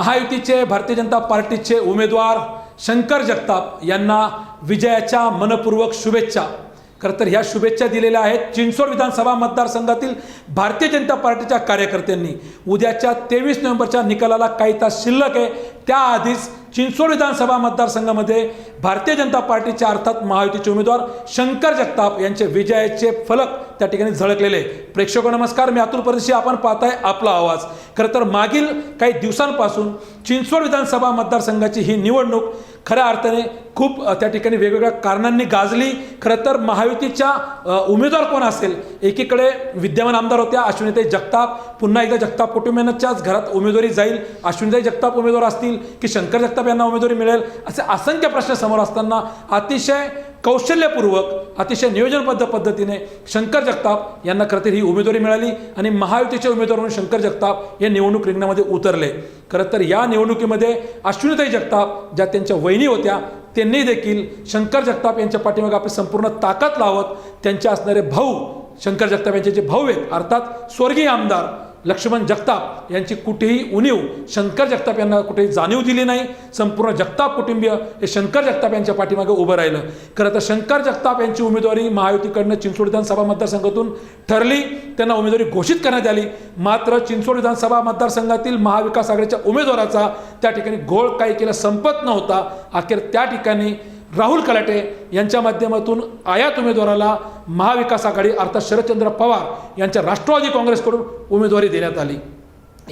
महायुतीचे भारतीय जनता पार्टीचे उमेदवार शंकर जगताप यांना विजयाच्या मनपूर्वक शुभेच्छा. खरं तर ह्या शुभेच्छा दिलेल्या आहेत चिंचोड विधानसभा मतदारसंघातील भारतीय जनता पार्टीच्या कार्यकर्त्यांनी. उद्याच्या तेवीस नोव्हेंबरच्या निकालाला काही तास शिल्लक आहे. त्याआधीच चिंचोड विधानसभा मतदारसंघामध्ये भारतीय जनता पार्टीचे अर्थात महायुतीचे उमेदवार शंकर जगताप यांचे विजयाचे फलक त्या ठिकाणी झळकलेले. प्रेक्षक नमस्कार. मी अतुल परदेशी. आपण पाहताय आपला आवाज. खरं तर मागील काही दिवसांपासून चिंचवड विधानसभा मतदारसंघाची ही निवडणूक खऱ्या अर्थाने खूप त्या ठिकाणी वेगवेगळ्या कारणांनी गाजली. खरं तर महायुतीच्या उमेदवार कोण असेल? एकीकडे विद्यमान आमदार होत्या अश्विनीताई जगताप. पुन्हा एकदा जगताप कुटुंबियांच्याच घरात उमेदवारी जाईल. अश्विनीताई जगताप उमेदवार असतील की शंकर जगताप यांना उमेदवारी मिळेल? असे असंख्य प्रश्न समोर असताना अतिशय कौशल्यपूर्वक अतिशय नियोजनबद्ध पद्धतीने शंकर जगताप यांना खरं तर ही उमेदवारी मिळाली आणि महायुतीचे उमेदवार म्हणून शंकर जगताप हे निवडणूक रिंगणामध्ये उतरले. खरं तर या निवडणुकीमध्ये अश्विनीताई जगताप ज्या त्यांच्या वहिनी होत्या त्यांनी देखील शंकर जगताप यांच्या पाठीमागे आपली संपूर्ण ताकद लावत त्यांचे असणारे भाऊ शंकर जगताप यांचे जे भाऊ आहेत अर्थात स्वर्गीय आमदार लक्ष्मण जगताप यांची कुठेही उणीव शंकर जगताप यांना कुठेही जाणीव दिली नाही. संपूर्ण जगताप कुटुंबीय हे शंकर जगताप यांच्या पाठीमागे उभं राहिलं. खरं तर शंकर जगताप यांची उमेदवारी महायुतीकडनं चिंचवड विधानसभा मतदारसंघातून ठरली. त्यांना उमेदवारी घोषित करण्यात आली. मात्र चिंचवड विधानसभा मतदारसंघातील महाविकास आघाडीच्या उमेदवाराचा त्या ठिकाणी घोळ काही केला संपत नव्हता. अखेर त्या ठिकाणी राहुल कलाटे यांच्या माध्यमातून आयात उमेदवाराला महाविकास आघाडी अर्थात शरदचंद्र पवार यांच्या राष्ट्रवादी काँग्रेसकडून उमेदवारी देण्यात आली.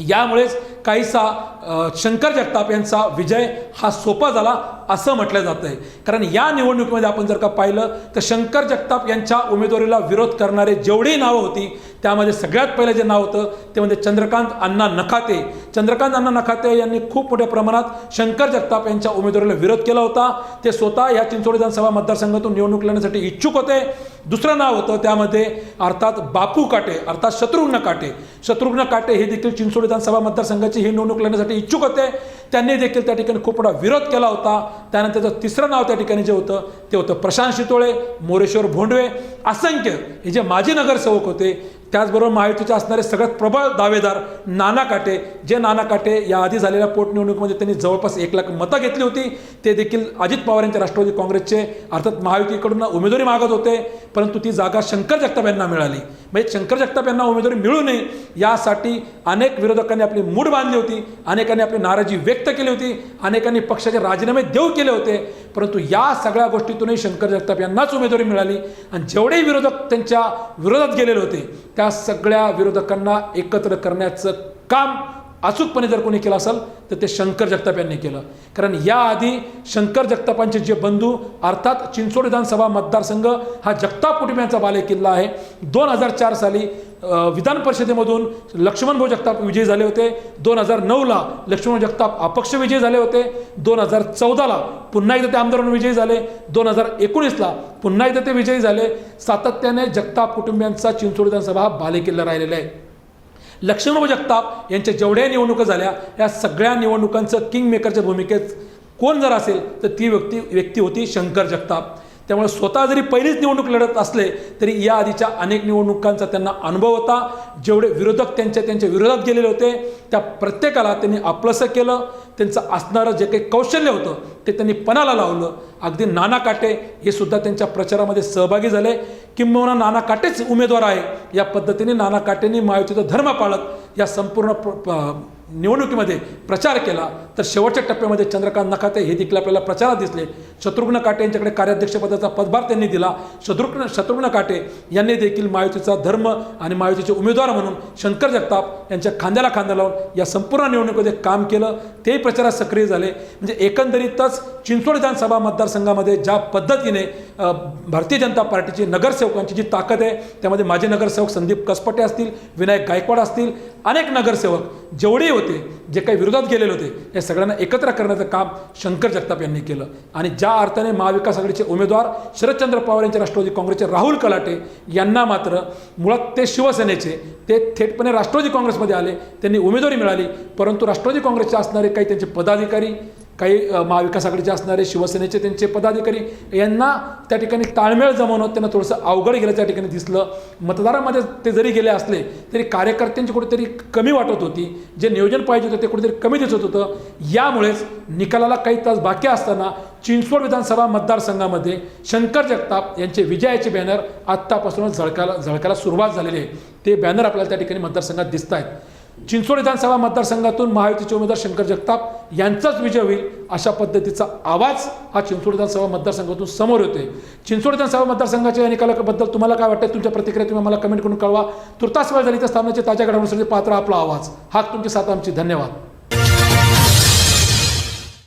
यामुळेच काहीसा शंकर जगताप यांचा विजय हा सोपा झाला असं म्हटलं जातं आहे कारण या निवडणुकीमध्ये आपण जर का पाहिलं तर शंकर जगताप यांच्या उमेदवारीला विरोध करणारे जेवढी नावं होती त्यामध्ये सगळ्यात पहिलं जे नाव होतं ते म्हणजे चंद्रकांत अण्णा नखाते. चंद्रकांत अण्णा नखाते यांनी खूप मोठ्या प्रमाणात शंकर जगताप यांच्या उमेदवारीला विरोध केला होता. ते स्वतः या चिंचवड विधानसभा मतदारसंघातून निवडणूक लढण्यासाठी इच्छुक होते. दुसरं नाव होतं त्यामध्ये अर्थात बापू काटे अर्थात शत्रुघ्न काटे. शत्रुघ्न काटे हे देखील चिंचवड विधानसभा मतदारसंघाची ही निवडणूक लढण्यासाठी इच्छुक होते. त्यांनी देखील त्या ठिकाणी खूप मोठा विरोध केला होता. त्यानंतरचं तिसरं नाव त्या ठिकाणी जे होतं ते होतं प्रशांत शितोळे मोरेश्वर भोंडवे. असंख्य हे जे माजी नगरसेवक होते त्याचबरोबर महायुतीचे असणारे सगळ्यात प्रबळ दावेदार नाना काटे जे नाना काटे या आधी झालेल्या पोटनिवडणुकीमध्ये त्यांनी जवळपास एक लाख मतं घेतली होती ते देखील अजित पवार यांच्या राष्ट्रवादी काँग्रेसचे अर्थात महायुतीकडून उमेदवारी मागत होते परंतु ती जागा शंकर जगताप यांना मिळाली. म्हणजे शंकर जगताप यांना उमेदवारी मिळू नये यासाठी अनेक विरोधकांनी आपली मूड बांधली होती अनेकांनी आपली नाराजी व्यक्त केली होती अनेकांनी पक्षाचे राजीनामे देऊ केले होते परंतु या सगळ्या गोष्टीतूनही शंकर जगताप यांनाच उमेदवारी मिळाली. आणि जेवढे विरोधक त्यांच्या विरोधात गेलेले होते त्या सगळ्या विरोधकांना एकत्र करण्याचं काम अचूकपणे जर कोणी केलं असेल तर ते शंकर जगताप यांनी केलं. कारण याआधी शंकर जगतापांचे जे बंधू अर्थात चिंचोड विधानसभा मतदारसंघ हा जगताप कुटुंबियांचा बालेकिल्ला आहे. दोन हजार चार साली विधान परिषदेमधून लक्ष्मणभाऊ जगताप विजयी झाले होते. दोन हजार नऊला लक्ष्मण जगताप अपक्ष विजयी झाले होते. दोन हजार चौदाला पुन्हा एकदा ते आमदार म्हणून विजयी झाले. दोन हजार एकोणीसला पुन्हा एकदा ते विजयी झाले. सातत्याने जगताप कुटुंबियांचा चिंचोड विधानसभा हा बालेकिल्ला राहिलेला आहे. लक्ष्मणभाऊ जगताप यांच्या जेवढ्या निवडणुका झाल्या या सगळ्या निवडणुकांचं किंग मेकरच्या भूमिकेत कोण जर असेल तर ती व्यक्ती व्यक्ती होती शंकर जगताप. त्यामुळे स्वतः जरी पहिलीच निवडणूक लढत असले तरी या आधीच्या अनेक निवडणुकांचा त्यांना अनुभव होता. जेवढे विरोधक त्यांच्या त्यांच्या विरोधात गेलेले होते त्या प्रत्येकाला त्यांनी आपलंसं केलं. त्यांचं असणारं जे काही कौशल्य होतं ते त्यांनी पणाला लावलं. अगदी नाना काटे हे सुद्धा त्यांच्या प्रचारामध्ये सहभागी झाले. किंबहुना नाना काटेच उमेदवार आहे. या पद्धतीने नाना काटेंनी महायुतीचा धर्म पाळत या संपूर्ण प्र- प- निवडणुकीमध्ये प्रचार केला तर शेवटच्या टप्प्यामध्ये चंद्रकांत नखाते हे देखील आपल्याला प्रचारात दिसले. शत्रुघ्न काटे यांच्याकडे कार्याध्यक्षपदाचा पदभार त्यांनी दिला. शत्रुघ्न शत्रुघ्न काटे यांनी देखील महायुतीचा धर्म आणि महायुतीचे उमेदवार म्हणून शंकर जगताप यांच्या खांद्याला खांदा लावून या संपूर्ण निवडणुकीमध्ये काम केलं. तेही प्रचारात सक्रिय झाले. म्हणजे एकंदरीतच चिंचवड विधानसभा मतदारसंघामध्ये ज्या पद्धतीने भारतीय जनता पार्टीची नगरसेवकांची जी ताकद आहे त्यामध्ये माजी नगरसेवक संदीप कसपटे असतील विनायक गायकवाड असतील अनेक नगरसेवक जेवढे होते जे काही विरोधात गेलेले होते या सगळ्यांना एकत्र करण्याचं काम शंकर जगताप यांनी केलं. आणि ज्या अर्थाने महाविकास आघाडीचे उमेदवार शरदचंद्र पवार यांचे राष्ट्रवादी काँग्रेसचे राहुल कलाटे यांना मात्र मुळात ते शिवसेनेचे ते थेटपणे राष्ट्रवादी काँग्रेसमध्ये आले त्यांनी उमेदवारी मिळाली परंतु राष्ट्रवादी काँग्रेसचे असणारे काही त्यांचे पदाधिकारी काही महाविकास आघाडीचे असणारे शिवसेनेचे त्यांचे पदाधिकारी यांना त्या ठिकाणी ताळमेळ जमवणं त्यांना थोडंसं अवघड गेलं त्या ठिकाणी दिसलं. मतदारामध्ये ते जरी गेले असले तरी कार्यकर्त्यांची कुठेतरी कमी वाटत होती. जे नियोजन पाहिजे होतं ते कुठेतरी कमी दिसत होतं. यामुळेच निकालाला काही तास बाकी असताना चिंचवड विधानसभा मतदारसंघामध्ये शंकर जगताप यांचे विजयाचे बॅनर आत्तापासूनच झळकायला झळकायला सुरुवात झालेली आहे. ते बॅनर आपल्याला त्या ठिकाणी मतदारसंघात दिसत आहेत चिंचवड विधानसभा मतदारसंघातून महायुतीचे उमेदवार शंकर जगताप यांचाच विजय होईल अशा पद्धतीचा आवाज हा चिंचवड विधानसभा मतदारसंघातून समोर येतोय. चिंचवड विधानसभा मतदारसंघाच्या या निकालाबद्दल तुम्हाला काय वाटतं तुमच्या प्रतिक्रिया तुम्ही मला कमेंट करून कळवा. तुर्तास वेळ झाली तर स्थानाचे ताज्या घडामोडीसाठी पात्र आपला आवाज. हा तुमची साथ आमची. धन्यवाद.